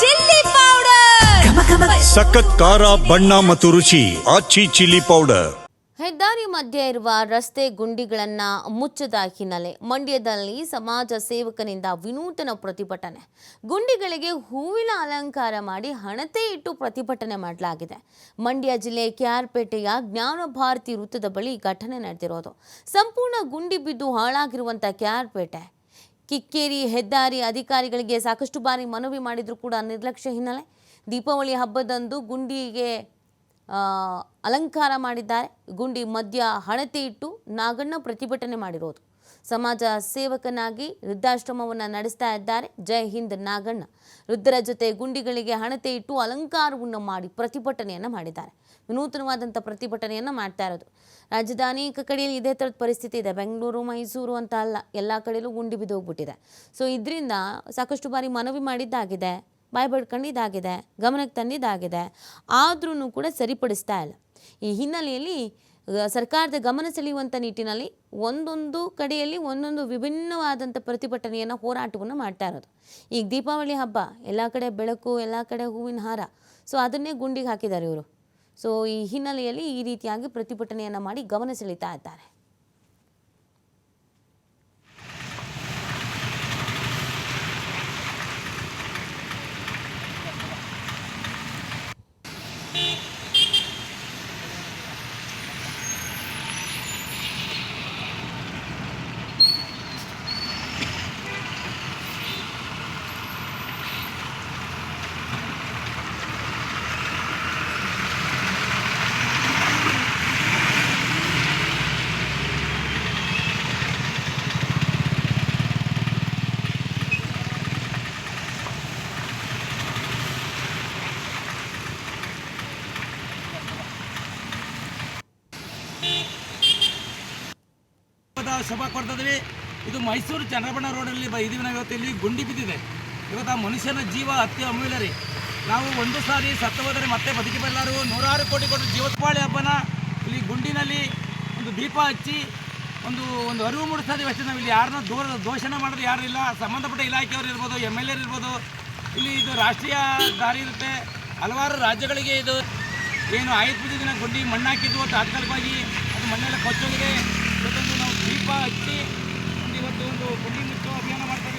Chilli powder. ಸಖತ್ ಖಾರ ಬಣ್ಣ ಮತ್ತು ರುಚಿ ಆಚಿ ಚಿಲ್ಲಿ ಪೌಡರ್. ಹೆದ್ದಾರಿ ಮಧ್ಯೆ ಇರುವ ರಸ್ತೆ ಗುಂಡಿಗಳನ್ನು ಮುಚ್ಚದ ಹಿನ್ನೆಲೆ ಮಂಡ್ಯದಲ್ಲಿ ಸಮಾಜ ಸೇವಕನಿಂದ ವಿನೂತನ ಪ್ರತಿಭಟನೆ. ಗುಂಡಿಗಳಿಗೆ ಹೂವಿನ ಅಲಂಕಾರ ಮಾಡಿ ಹಣತೆ ಇಟ್ಟು ಪ್ರತಿಭಟನೆ ಮಾಡಲಾಗಿದೆ. ಮಂಡ್ಯ ಜಿಲ್ಲೆ ಕೆಆರ್ಪೇಟೆಯ ಜ್ಞಾನ ಭಾರತಿ ವೃತ್ತದ ಬಳಿ ಘಟನೆ ನಡೆದಿರೋದು. ಸಂಪೂರ್ಣ ಗುಂಡಿ ಬಿದ್ದು ಹಾಳಾಗಿರುವಂಥ ಕೆಆರ್ಪೇಟೆ ಕಿಕ್ಕೇರಿ ಹೆದ್ದಾರಿ ಅಧಿಕಾರಿಗಳಿಗೆ ಸಾಕಷ್ಟು ಬಾರಿ ಮನವಿ ಮಾಡಿದರೂ ಕೂಡ ನಿರ್ಲಕ್ಷ್ಯ ಹಿನ್ನೆಲೆ. ದೀಪಾವಳಿ ಹಬ್ಬದಂದು ಗುಂಡಿಗೆ ಅಲಂಕಾರ ಮಾಡಿದ್ದಾರೆ. ಗುಂಡಿ ಮಧ್ಯ ಹಣತೆ ಇಟ್ಟು ನಾಗಣ್ಣ ಪ್ರತಿಭಟನೆ ಮಾಡಿರೋದು. ಸಮಾಜ ಸೇವಕನಾಗಿ ವೃದ್ಧಾಶ್ರಮವನ್ನು ನಡೆಸ್ತಾ ಇದ್ದಾರೆ. ಜೈ ಹಿಂದ್ ನಾಗಣ್ಣ. ವೃದ್ಧರ ಜೊತೆ ಗುಂಡಿಗಳಿಗೆ ಹಣತೆ ಇಟ್ಟು ಅಲಂಕಾರವನ್ನು ಮಾಡಿ ಪ್ರತಿಭಟನೆಯನ್ನು ಮಾಡಿದ್ದಾರೆ. ವಿನೂತನವಾದಂಥ ಪ್ರತಿಭಟನೆಯನ್ನು ಮಾಡ್ತಾ ಇರೋದು. ರಾಜ್ಯದ ಅನೇಕ ಕಡೆಯಲ್ಲಿ ಇದೇ ಥರದ ಪರಿಸ್ಥಿತಿ ಇದೆ. ಬೆಂಗಳೂರು, ಮೈಸೂರು ಅಂತ ಅಲ್ಲ, ಎಲ್ಲ ಕಡೆಯಲ್ಲೂ ಗುಂಡಿ ಬಿದ್ದೋಗ್ಬಿಟ್ಟಿದೆ. ಸೊ ಇದರಿಂದ ಸಾಕಷ್ಟು ಬಾರಿ ಮನವಿ ಮಾಡಿದ್ದಾಗಿದೆ. ಬಾಯ್ ಬಡ್ಕೊಂಡಿದ್ದಾಗಿದೆ ಗಮನಕ್ಕೆ ತಂದಿದ್ದಾಗಿದೆ ಆದ್ರೂ ಕೂಡ ಸರಿಪಡಿಸ್ತಾ ಇಲ್ಲ. ಈ ಹಿನ್ನೆಲೆಯಲ್ಲಿ ಸರ್ಕಾರದ ಗಮನ ಸೆಳೆಯುವಂಥ ನಿಟ್ಟಿನಲ್ಲಿ ಒಂದೊಂದು ಕಡೆಯಲ್ಲಿ ಒಂದೊಂದು ವಿಭಿನ್ನವಾದಂಥ ಪ್ರತಿಭಟನೆಯನ್ನು ಹೋರಾಟವನ್ನು ಮಾಡ್ತಾ ಇರೋದು. ಈಗ ದೀಪಾವಳಿ ಹಬ್ಬ, ಎಲ್ಲ ಕಡೆ ಬೆಳಕು, ಎಲ್ಲ ಕಡೆ ಹೂವಿನ ಹಾರ ಸೊ ಅದನ್ನೇ ಗುಂಡಿಗೆ ಹಾಕಿದ್ದಾರೆ ಇವರು. ಸೊ ಈ ಹಿನ್ನೆಲೆಯಲ್ಲಿ ಈ ರೀತಿಯಾಗಿ ಪ್ರತಿಭಟನೆಯನ್ನು ಮಾಡಿ ಗಮನ ಸೆಳೀತಾ ಇದ್ದಾರೆ. ಹಬ್ಬದ ಶುಭ ಕೊಡ್ತಿದ್ವಿ ಇದು ಮೈಸೂರು ಚಂದ್ರಬಣ್ಣ ರೋಡಲ್ಲಿ ಬ ಇದೀವಿ ನಾವು ಇವತ್ತು ಇಲ್ಲಿ ಗುಂಡಿ ಬಿದ್ದಿದೆ. ಇವತ್ತು ಆ ಮನುಷ್ಯನ ಜೀವ ಅತ್ಯ ಅಮೂಲ್ಯ ರೀ ನಾವು ಒಂದು ಸಾರಿ ಸತ್ತು ಹೋದರೆ ಮತ್ತೆ ಬದುಕಿಬಲ್ಲಾರು ನೂರಾರು ಕೋಟಿ ಕೊಟ್ಟು ಜೀವತ್ಪಾಳಿ ಹಬ್ಬನ ಇಲ್ಲಿ ಗುಂಡಿನಲ್ಲಿ ಒಂದು ದೀಪ ಹಚ್ಚಿ ಒಂದು ಒಂದು ಅರಿವು ಮೂಡಿಸ್ತಾ ಇದೀವಿ ಅಷ್ಟೇ ನಾವು. ಇಲ್ಲಿ ಯಾರನ್ನೂ ದೂರ, ದೋಷಣೆ ಮಾಡೋದು ಯಾರು ಇಲ್ಲ. ಸಂಬಂಧಪಟ್ಟ ಇಲಾಖೆಯವರು ಇರ್ಬೋದು, ಎಂ ಎಲ್ ಇರ್ಬೋದು. ಇಲ್ಲಿ ಇದು ರಾಷ್ಟ್ರೀಯ ದಾರಿ ಇರುತ್ತೆ. ಹಲವಾರು ರಾಜ್ಯಗಳಿಗೆ ಇದು ಏನು ಆಯುಧ ದಿನ ಗುಂಡಿ ಮಣ್ಣು ಹಾಕಿದ್ದು ತಾತ್ಕಾಲಿಕವಾಗಿ ಅದು ಮಣ್ಣೆಲ್ಲ ಕೊಚ್ಚೋಗಿದೆ. ಇವತ್ತೊಂದು ನಾವು ದೀಪ ಹಚ್ಚಿ ಒಂದು ಇವತ್ತು ಒಂದು ಗುಂಡಿ ಮುಚ್ಚುವ ಅಭಿಯಾನ ಮಾಡ್ತಾ